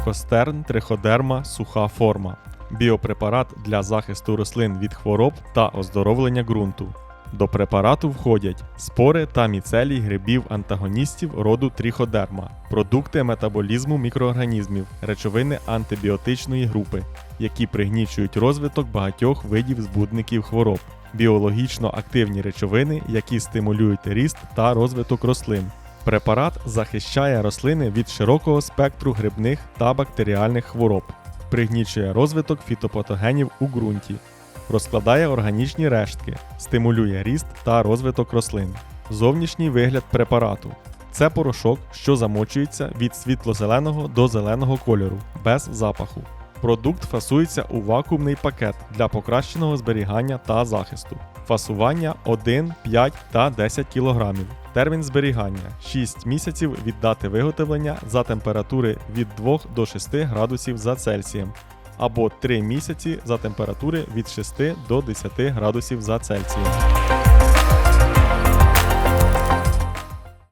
Екостерн триходерма суха форма. Біопрепарат для захисту рослин від хвороб та оздоровлення ґрунту. До препарату входять спори та міцелій грибів антагоністів роду тріходерма, продукти метаболізму мікроорганізмів, речовини антибіотичної групи, які пригнічують розвиток багатьох видів збудників хвороб, біологічно активні речовини, які стимулюють ріст та розвиток рослин. Препарат захищає рослини від широкого спектру грибних та бактеріальних хвороб, пригнічує розвиток фітопатогенів у ґрунті, розкладає органічні рештки, стимулює ріст та розвиток рослин. Зовнішній вигляд препарату це порошок, що замочується від світло-зеленого до зеленого кольору, без запаху. Продукт фасується у вакуумний пакет для покращеного зберігання та захисту. Фасування 1, 5 та 10 кг. Термін зберігання 6 місяців від дати виготовлення за температури від 2 до 6 градусів за Цельсієм або 3 місяці за температури від 6 до 10 градусів за Цельсієм.